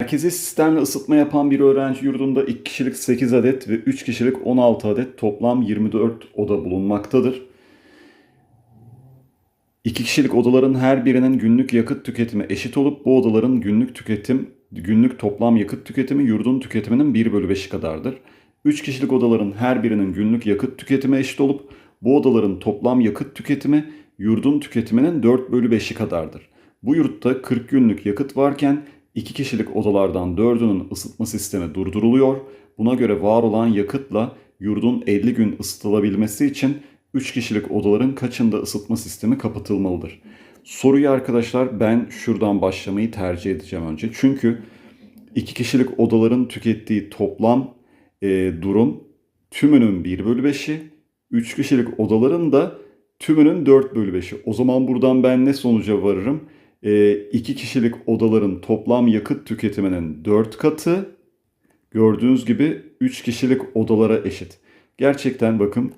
Merkezi sistemle ısıtma yapan bir öğrenci yurdunda 2 kişilik 8 adet ve 3 kişilik 16 adet toplam 24 oda bulunmaktadır. 2 kişilik odaların her birinin günlük yakıt tüketimi eşit olup bu odaların günlük tüketim günlük toplam yakıt tüketimi yurdun tüketiminin 1 bölü 5'i kadardır. 3 kişilik odaların her birinin günlük yakıt tüketimi eşit olup bu odaların toplam yakıt tüketimi yurdun tüketiminin 4 bölü 5'i kadardır. Bu yurtta 40 günlük yakıt varken 2 kişilik odalardan 4'ünün ısıtma sistemi durduruluyor. Buna göre var olan yakıtla yurdun 50 gün ısıtılabilmesi için 3 kişilik odaların kaçında ısıtma sistemi kapatılmalıdır? Soruyu arkadaşlar ben şuradan başlamayı tercih edeceğim önce. Çünkü 2 kişilik odaların tükettiği toplam e, durum tümünün 1 bölü 5'i, 3 kişilik odaların da tümünün 4 bölü 5'i. O zaman buradan ben ne sonuca varırım? 2 kişilik odaların toplam yakıt tüketiminin 4 katı gördüğünüz gibi 3 kişilik odalara eşit. Gerçekten bakın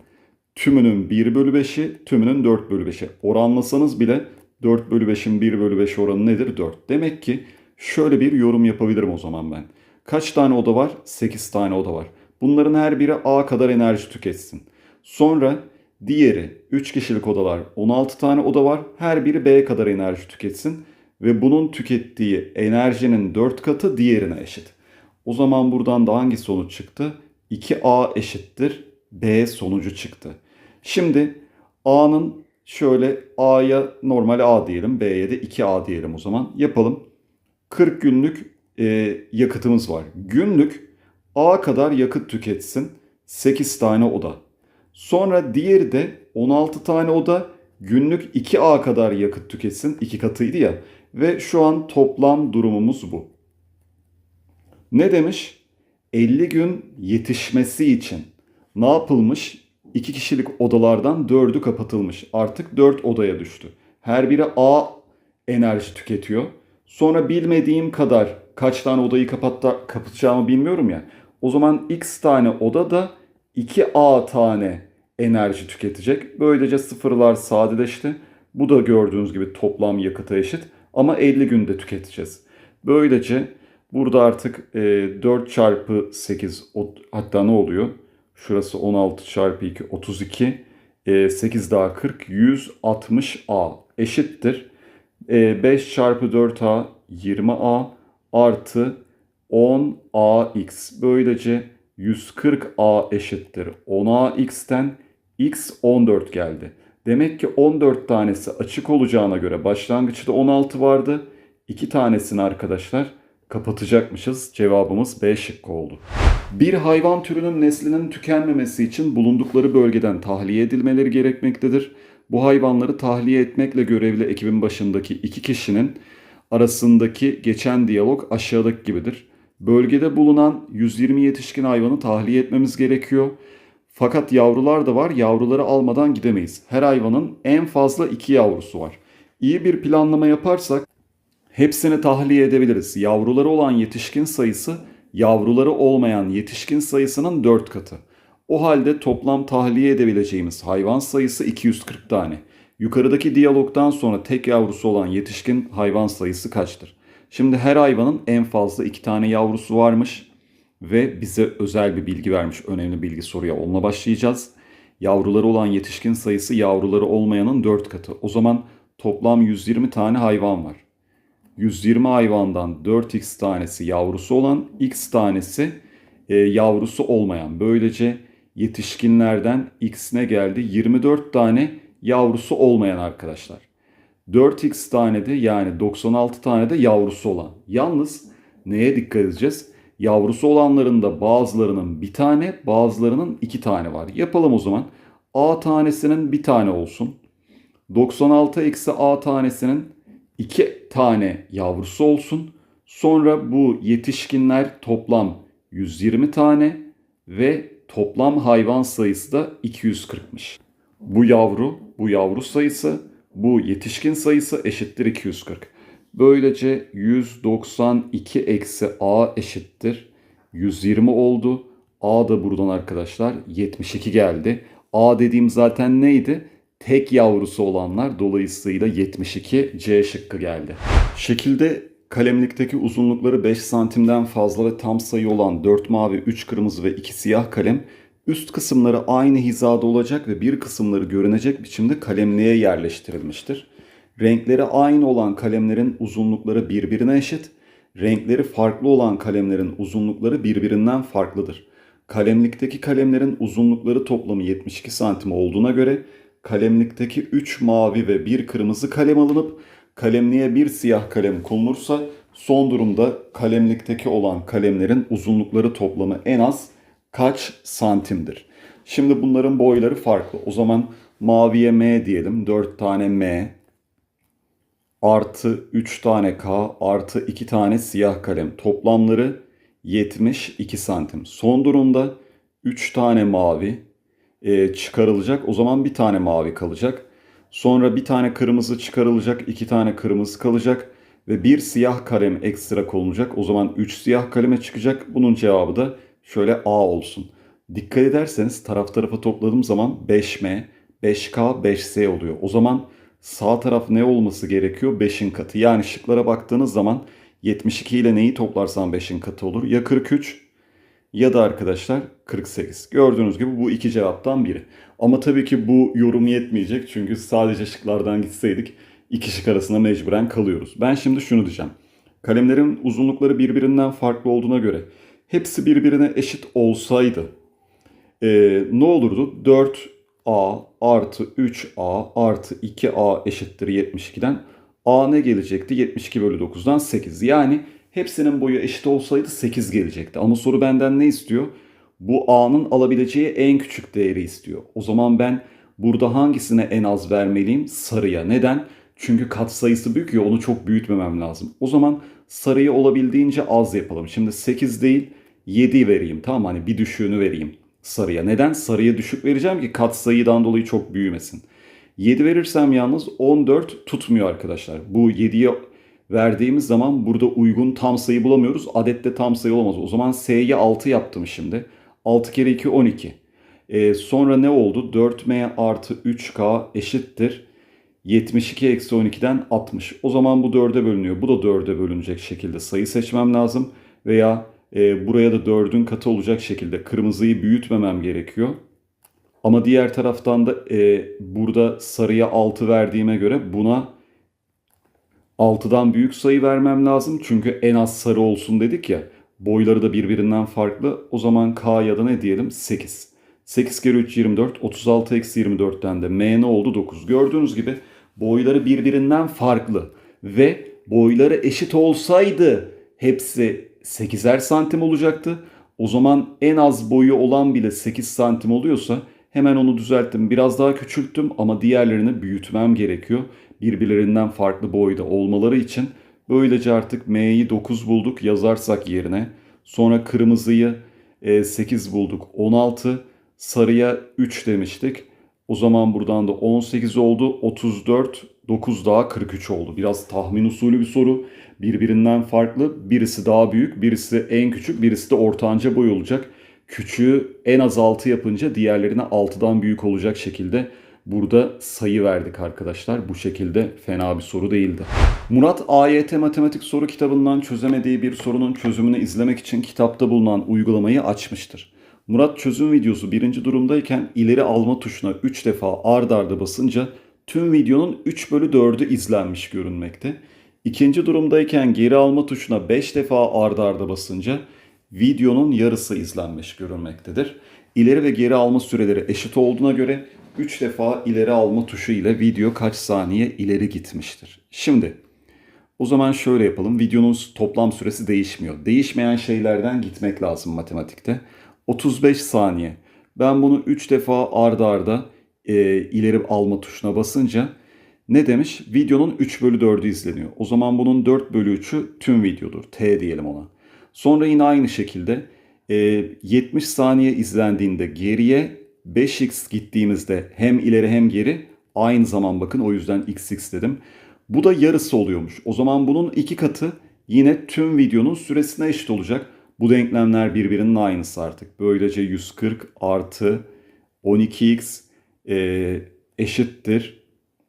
tümünün 1 bölü 5'i tümünün 4 bölü 5'i. Oranlasanız bile 4 bölü 5'in 1 bölü 5 oranı nedir? 4. Demek ki şöyle bir yorum yapabilirim o zaman ben. Kaç tane oda var? 8 tane oda var. Bunların her biri A kadar enerji tüketsin. Sonra diğeri 3 kişilik odalar 16 tane oda var. Her biri B kadar enerji tüketsin. Ve bunun tükettiği enerjinin 4 katı diğerine eşit. O zaman buradan da hangi sonuç çıktı? 2A eşittir B sonucu çıktı. Şimdi A'nın şöyle A'ya normal A diyelim. B'ye de 2A diyelim o zaman. Yapalım. 40 günlük e, yakıtımız var. Günlük A kadar yakıt tüketsin. 8 tane oda. Sonra diğeri de 16 tane oda günlük 2A kadar yakıt tüketsin. 2 katıydı ya. Ve şu an toplam durumumuz bu. Ne demiş? 50 gün yetişmesi için ne yapılmış? 2 kişilik odalardan 4'ü kapatılmış. Artık 4 odaya düştü. Her biri A enerji tüketiyor. Sonra bilmediğim kadar kaç tane odayı kapatta, kapatacağımı bilmiyorum ya. O zaman X tane oda da 2A tane enerji tüketecek. Böylece sıfırlar sadeleşti. Bu da gördüğünüz gibi toplam yakıta eşit. Ama 50 günde tüketeceğiz. Böylece burada artık e, 4 çarpı 8 hatta ne oluyor? Şurası 16 çarpı 2 32. E, 8 daha 40 160 A eşittir. E, 5 çarpı 4A 20A artı 10AX. Böylece 140A eşittir 10AX'ten X 14 geldi. Demek ki 14 tanesi açık olacağına göre başlangıçta 16 vardı. 2 tanesini arkadaşlar kapatacakmışız. Cevabımız B şıkkı oldu. Bir hayvan türünün neslinin tükenmemesi için bulundukları bölgeden tahliye edilmeleri gerekmektedir. Bu hayvanları tahliye etmekle görevli ekibin başındaki iki kişinin arasındaki geçen diyalog aşağıdaki gibidir. Bölgede bulunan 120 yetişkin hayvanı tahliye etmemiz gerekiyor. Fakat yavrular da var. Yavruları almadan gidemeyiz. Her hayvanın en fazla iki yavrusu var. İyi bir planlama yaparsak hepsini tahliye edebiliriz. Yavruları olan yetişkin sayısı yavruları olmayan yetişkin sayısının 4 katı. O halde toplam tahliye edebileceğimiz hayvan sayısı 240 tane. Yukarıdaki diyalogdan sonra tek yavrusu olan yetişkin hayvan sayısı kaçtır? Şimdi her hayvanın en fazla iki tane yavrusu varmış ve bize özel bir bilgi vermiş. Önemli bilgi soruya onunla başlayacağız. Yavruları olan yetişkin sayısı yavruları olmayanın 4 katı. O zaman toplam 120 tane hayvan var. 120 hayvandan 4x tanesi yavrusu olan, x tanesi e, yavrusu olmayan. Böylece yetişkinlerden x ne geldi? 24 tane yavrusu olmayan arkadaşlar. 4x tane de yani 96 tane de yavrusu olan. Yalnız neye dikkat edeceğiz? Yavrusu olanların da bazılarının bir tane, bazılarının iki tane var. Yapalım o zaman. A tanesinin bir tane olsun. 96 eksi A tanesinin iki tane yavrusu olsun. Sonra bu yetişkinler toplam 120 tane ve toplam hayvan sayısı da 240'mış. Bu yavru, bu yavru sayısı, bu yetişkin sayısı eşittir 240. Böylece 192 eksi A eşittir 120 oldu. A da buradan arkadaşlar 72 geldi. A dediğim zaten neydi? Tek yavrusu olanlar dolayısıyla 72 C şıkkı geldi. Şekilde kalemlikteki uzunlukları 5 santimden fazla ve tam sayı olan 4 mavi, 3 kırmızı ve 2 siyah kalem üst kısımları aynı hizada olacak ve bir kısımları görünecek biçimde kalemliğe yerleştirilmiştir. Renkleri aynı olan kalemlerin uzunlukları birbirine eşit, renkleri farklı olan kalemlerin uzunlukları birbirinden farklıdır. Kalemlikteki kalemlerin uzunlukları toplamı 72 santim olduğuna göre kalemlikteki 3 mavi ve 1 kırmızı kalem alınıp kalemliğe bir siyah kalem konulursa son durumda kalemlikteki olan kalemlerin uzunlukları toplamı en az kaç santimdir? Şimdi bunların boyları farklı. O zaman maviye M diyelim. 4 tane M artı 3 tane K artı 2 tane siyah kalem. Toplamları 72 santim. Son durumda 3 tane mavi e, çıkarılacak. O zaman bir tane mavi kalacak. Sonra bir tane kırmızı çıkarılacak, iki tane kırmızı kalacak ve bir siyah kalem ekstra konulacak. O zaman 3 siyah kaleme çıkacak. Bunun cevabı da şöyle A olsun. Dikkat ederseniz taraf tarafa topladığım zaman 5M, 5K, 5S oluyor. O zaman sağ taraf ne olması gerekiyor? 5'in katı. Yani şıklara baktığınız zaman 72 ile neyi toplarsan 5'in katı olur? Ya 43 ya da arkadaşlar 48. Gördüğünüz gibi bu iki cevaptan biri. Ama tabii ki bu yorum yetmeyecek çünkü sadece şıklardan gitseydik iki şık arasında mecburen kalıyoruz. Ben şimdi şunu diyeceğim. Kalemlerin uzunlukları birbirinden farklı olduğuna göre hepsi birbirine eşit olsaydı e, ne olurdu? 4A artı 3A artı 2A eşittir 72'den. A ne gelecekti? 72 bölü 9'dan 8. Yani hepsinin boyu eşit olsaydı 8 gelecekti. Ama soru benden ne istiyor? Bu A'nın alabileceği en küçük değeri istiyor. O zaman ben burada hangisine en az vermeliyim? Sarıya. Neden? Çünkü katsayısı büyük ya onu çok büyütmemem lazım. O zaman sarıyı olabildiğince az yapalım. Şimdi 8 değil 7 vereyim tamam? Hani bir düşüğünü vereyim sarıya. Neden? Sarıya düşük vereceğim ki katsayıdan dolayı çok büyümesin. 7 verirsem yalnız 14 tutmuyor arkadaşlar. Bu 7'ye verdiğimiz zaman burada uygun tam sayı bulamıyoruz. Adette tam sayı olamaz. O zaman S'ye 6 yaptım şimdi. 6 kere 2 12. Ee, sonra ne oldu? 4M artı 3K eşittir. 72 eksi 12'den 60. O zaman bu 4'e bölünüyor. Bu da 4'e bölünecek şekilde sayı seçmem lazım. Veya e, buraya da 4'ün katı olacak şekilde kırmızıyı büyütmemem gerekiyor. Ama diğer taraftan da e, burada sarıya 6 verdiğime göre buna 6'dan büyük sayı vermem lazım. Çünkü en az sarı olsun dedik ya. Boyları da birbirinden farklı. O zaman K ya da ne diyelim 8. 8 kere 3 24. 36 eksi 24'ten de M ne oldu 9. Gördüğünüz gibi boyları birbirinden farklı. Ve boyları eşit olsaydı hepsi 8'er santim olacaktı. O zaman en az boyu olan bile 8 santim oluyorsa hemen onu düzelttim. Biraz daha küçülttüm ama diğerlerini büyütmem gerekiyor. Birbirlerinden farklı boyda olmaları için. Böylece artık M'yi 9 bulduk yazarsak yerine. Sonra kırmızıyı 8 bulduk 16. Sarıya 3 demiştik. O zaman buradan da 18 oldu. 34, 9 daha 43 oldu. Biraz tahmin usulü bir soru. Birbirinden farklı. Birisi daha büyük, birisi en küçük, birisi de ortanca boy olacak. Küçüğü en az 6 yapınca diğerlerine 6'dan büyük olacak şekilde burada sayı verdik arkadaşlar. Bu şekilde fena bir soru değildi. Murat AYT Matematik Soru kitabından çözemediği bir sorunun çözümünü izlemek için kitapta bulunan uygulamayı açmıştır. Murat çözüm videosu birinci durumdayken ileri alma tuşuna 3 defa ard arda basınca tüm videonun 3 bölü 4'ü izlenmiş görünmekte. İkinci durumdayken geri alma tuşuna 5 defa ard arda basınca videonun yarısı izlenmiş görünmektedir. İleri ve geri alma süreleri eşit olduğuna göre 3 defa ileri alma tuşu ile video kaç saniye ileri gitmiştir. Şimdi o zaman şöyle yapalım. Videonun toplam süresi değişmiyor. Değişmeyen şeylerden gitmek lazım matematikte. 35 saniye. Ben bunu 3 defa arda arda e, ileri alma tuşuna basınca ne demiş? Videonun 3 bölü 4'ü izleniyor. O zaman bunun 4 bölü 3'ü tüm videodur. T diyelim ona. Sonra yine aynı şekilde e, 70 saniye izlendiğinde geriye 5x gittiğimizde hem ileri hem geri aynı zaman bakın o yüzden xx dedim. Bu da yarısı oluyormuş. O zaman bunun iki katı yine tüm videonun süresine eşit olacak. Bu denklemler birbirinin aynısı artık. Böylece 140 artı 12x e, eşittir.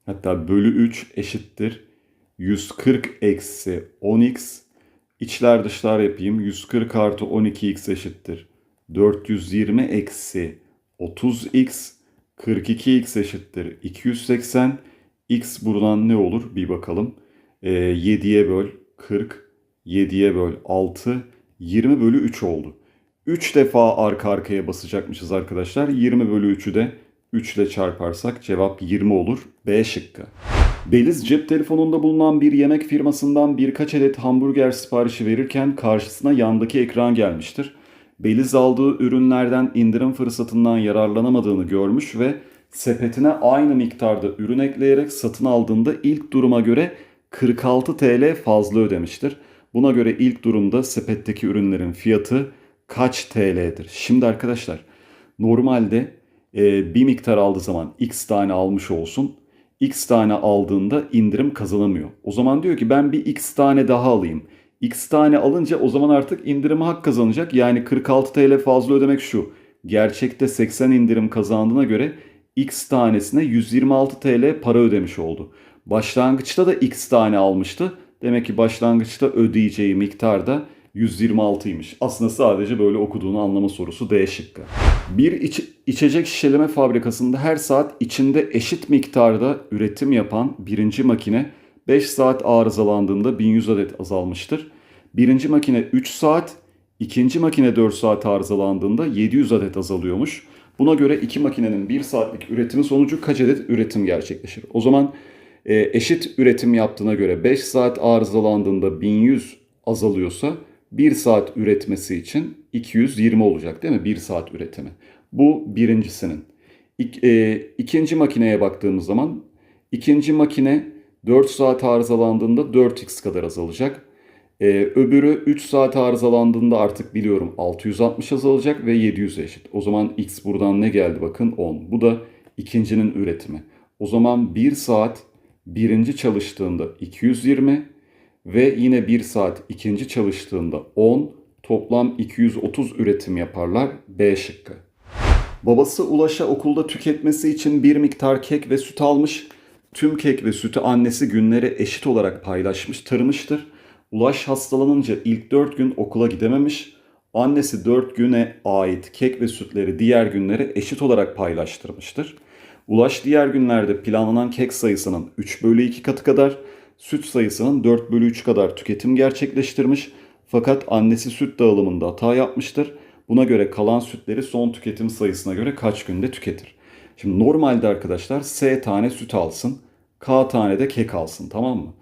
Hatta bölü 3 eşittir 140 eksi 10x içler dışlar yapayım. 140 artı 12x eşittir. 420 eksi 30x 42x eşittir. 280 x buradan ne olur bir bakalım. Ee, 7'ye böl 40 7'ye böl 6 20 bölü 3 oldu. 3 defa arka arkaya basacakmışız arkadaşlar. 20 bölü 3'ü de 3 ile çarparsak cevap 20 olur. B şıkkı. Beliz cep telefonunda bulunan bir yemek firmasından birkaç adet hamburger siparişi verirken karşısına yandaki ekran gelmiştir. Beliz aldığı ürünlerden indirim fırsatından yararlanamadığını görmüş ve sepetine aynı miktarda ürün ekleyerek satın aldığında ilk duruma göre 46 TL fazla ödemiştir. Buna göre ilk durumda sepetteki ürünlerin fiyatı kaç TL'dir? Şimdi arkadaşlar normalde e, bir miktar aldığı zaman x tane almış olsun. X tane aldığında indirim kazanamıyor. O zaman diyor ki ben bir x tane daha alayım. X tane alınca o zaman artık indirime hak kazanacak. Yani 46 TL fazla ödemek şu. Gerçekte 80 indirim kazandığına göre x tanesine 126 TL para ödemiş oldu. Başlangıçta da x tane almıştı. Demek ki başlangıçta ödeyeceği miktar da 126'ymış. Aslında sadece böyle okuduğunu anlama sorusu D şıkkı. Bir iç- içecek şişeleme fabrikasında her saat içinde eşit miktarda üretim yapan birinci makine 5 saat arızalandığında 1100 adet azalmıştır. Birinci makine 3 saat, ikinci makine 4 saat arızalandığında 700 adet azalıyormuş. Buna göre iki makinenin 1 saatlik üretimi sonucu kaç adet üretim gerçekleşir? O zaman e, eşit üretim yaptığına göre 5 saat arızalandığında 1100 azalıyorsa 1 saat üretmesi için 220 olacak değil mi? 1 saat üretimi. Bu birincisinin. İk, e, ikinci makineye baktığımız zaman ikinci makine 4 saat arızalandığında 4x kadar azalacak. E, öbürü 3 saat arızalandığında artık biliyorum 660 azalacak ve 700 eşit. O zaman x buradan ne geldi bakın 10. Bu da ikincinin üretimi. O zaman 1 saat birinci çalıştığında 220 ve yine 1 saat ikinci çalıştığında 10 toplam 230 üretim yaparlar B şıkkı. Babası Ulaş'a okulda tüketmesi için bir miktar kek ve süt almış. Tüm kek ve sütü annesi günlere eşit olarak paylaşmış, tarımıştır. Ulaş hastalanınca ilk 4 gün okula gidememiş. Annesi 4 güne ait kek ve sütleri diğer günlere eşit olarak paylaştırmıştır. Ulaş diğer günlerde planlanan kek sayısının 3 bölü 2 katı kadar, süt sayısının 4 bölü 3 kadar tüketim gerçekleştirmiş. Fakat annesi süt dağılımında hata yapmıştır. Buna göre kalan sütleri son tüketim sayısına göre kaç günde tüketir? Şimdi normalde arkadaşlar S tane süt alsın, K tane de kek alsın tamam mı?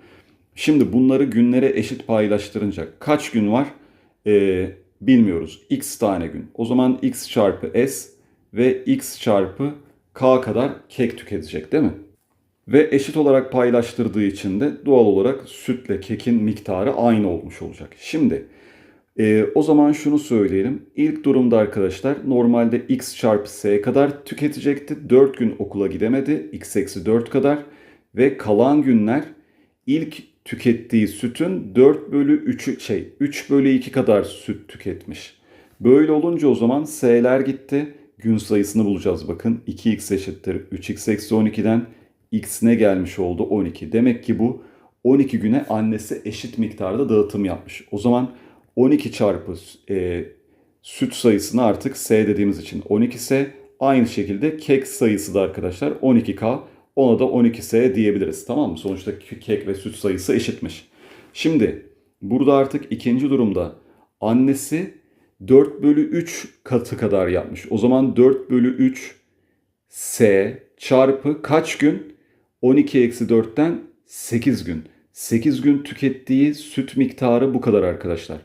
Şimdi bunları günlere eşit paylaştırınca kaç gün var? Ee, bilmiyoruz. X tane gün. O zaman X çarpı S ve X çarpı K kadar kek tüketecek değil mi? Ve eşit olarak paylaştırdığı için de doğal olarak sütle kekin miktarı aynı olmuş olacak. Şimdi e, o zaman şunu söyleyelim. İlk durumda arkadaşlar normalde x çarpı s kadar tüketecekti. 4 gün okula gidemedi. x eksi 4 kadar. Ve kalan günler ilk tükettiği sütün 4 bölü 3'ü şey 3 bölü 2 kadar süt tüketmiş. Böyle olunca o zaman s'ler gitti. Gün sayısını bulacağız bakın. 2x eşittir 3x eksi 12'den x ne gelmiş oldu? 12. Demek ki bu 12 güne annesi eşit miktarda dağıtım yapmış. O zaman 12 çarpı e, süt sayısını artık S dediğimiz için 12S. Aynı şekilde kek sayısı da arkadaşlar 12K. Ona da 12S diyebiliriz. Tamam mı? Sonuçta kek ve süt sayısı eşitmiş. Şimdi burada artık ikinci durumda annesi 4 bölü 3 katı kadar yapmış. O zaman 4 bölü 3 S çarpı kaç gün? 12 eksi 4'ten 8 gün. 8 gün tükettiği süt miktarı bu kadar arkadaşlar.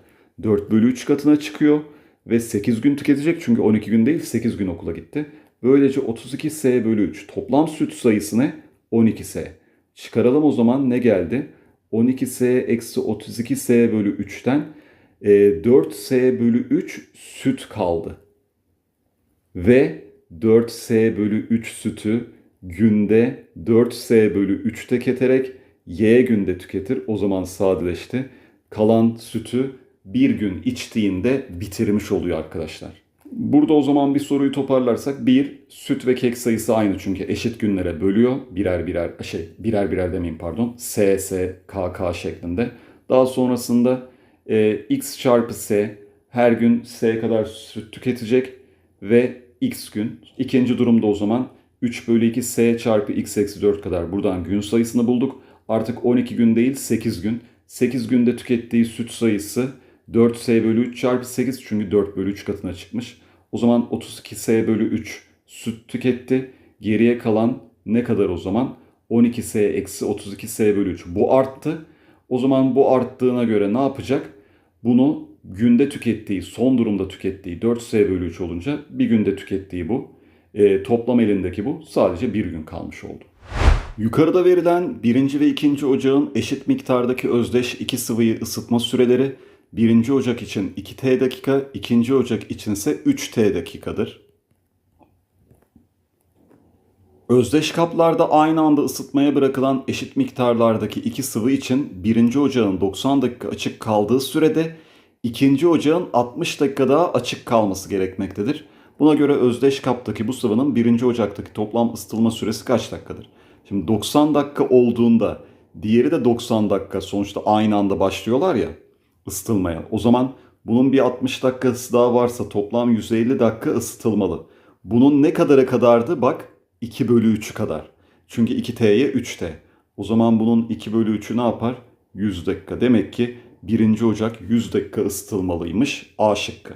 4 bölü 3 katına çıkıyor ve 8 gün tüketecek çünkü 12 gün değil 8 gün okula gitti. Böylece 32S bölü 3 toplam süt sayısı ne? 12S. Çıkaralım o zaman ne geldi? 12S eksi 32S bölü 3'ten e, 4S bölü 3 süt kaldı. Ve 4S bölü 3 sütü günde 4S bölü 3 tüketerek Y günde tüketir. O zaman sadeleşti. Kalan sütü bir gün içtiğinde bitirmiş oluyor arkadaşlar. Burada o zaman bir soruyu toparlarsak 1 süt ve kek sayısı aynı çünkü eşit günlere bölüyor. Birer birer şey birer birer demeyeyim pardon. S S K K şeklinde. Daha sonrasında e, x çarpı s her gün s kadar süt tüketecek ve x gün. İkinci durumda o zaman 3 bölü 2 s çarpı x eksi 4 kadar buradan gün sayısını bulduk. Artık 12 gün değil 8 gün. 8 günde tükettiği süt sayısı 4s bölü 3 çarpı 8 çünkü 4 bölü 3 katına çıkmış. O zaman 32s bölü 3 süt tüketti. Geriye kalan ne kadar o zaman? 12s eksi 32s bölü 3. Bu arttı. O zaman bu arttığına göre ne yapacak? Bunu günde tükettiği, son durumda tükettiği 4s bölü 3 olunca bir günde tükettiği bu. E, toplam elindeki bu. Sadece bir gün kalmış oldu. Yukarıda verilen birinci ve ikinci ocağın eşit miktardaki özdeş iki sıvıyı ısıtma süreleri birinci ocak için 2T dakika, ikinci ocak içinse 3T dakikadır. Özdeş kaplarda aynı anda ısıtmaya bırakılan eşit miktarlardaki iki sıvı için birinci ocağın 90 dakika açık kaldığı sürede ikinci ocağın 60 dakika daha açık kalması gerekmektedir. Buna göre özdeş kaptaki bu sıvının birinci ocaktaki toplam ısıtılma süresi kaç dakikadır? Şimdi 90 dakika olduğunda diğeri de 90 dakika sonuçta aynı anda başlıyorlar ya ısıtılmaya. O zaman bunun bir 60 dakikası daha varsa toplam 150 dakika ısıtılmalı. Bunun ne kadara kadardı? Bak 2 bölü 3'ü kadar. Çünkü 2T'ye 3T. O zaman bunun 2 bölü 3'ü ne yapar? 100 dakika. Demek ki 1. Ocak 100 dakika ısıtılmalıymış A şıkkı.